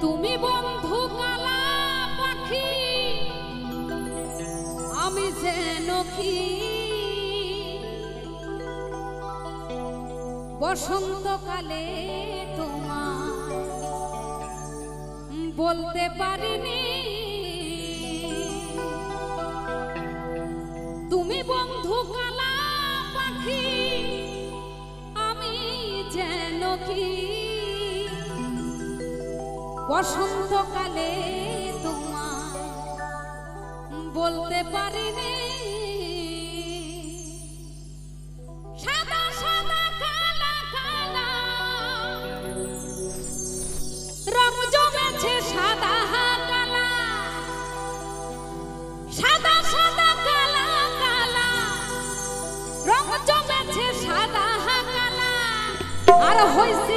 তুমি বন্ধু কালা পাখি আমি যে নখি বসন্তকালে তোমার বলতে পারিনি বসন্তকালে তোমার বলতে পারিনি। সাদা সাদা কালা সাদা সাদা কালা কালা। সাদা আর হয়েছে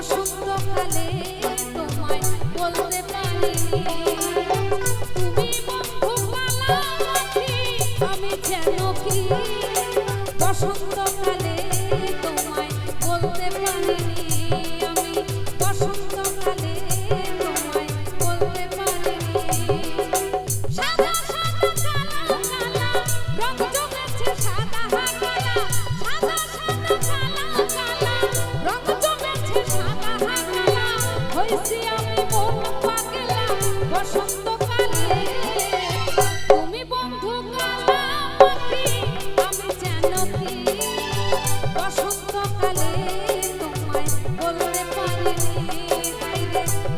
বসন্তকালে তোমায় বলতে পারিনি তুমি বন্ধু আমি যেন কি? বসন্তকালে Thank you.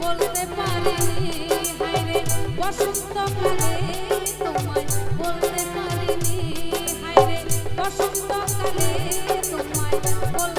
বলতে পারিনি হাইরে বসন্তকালে তোমায় বলতে পারিনি হাইরে বসন্তকালে তোমায় বল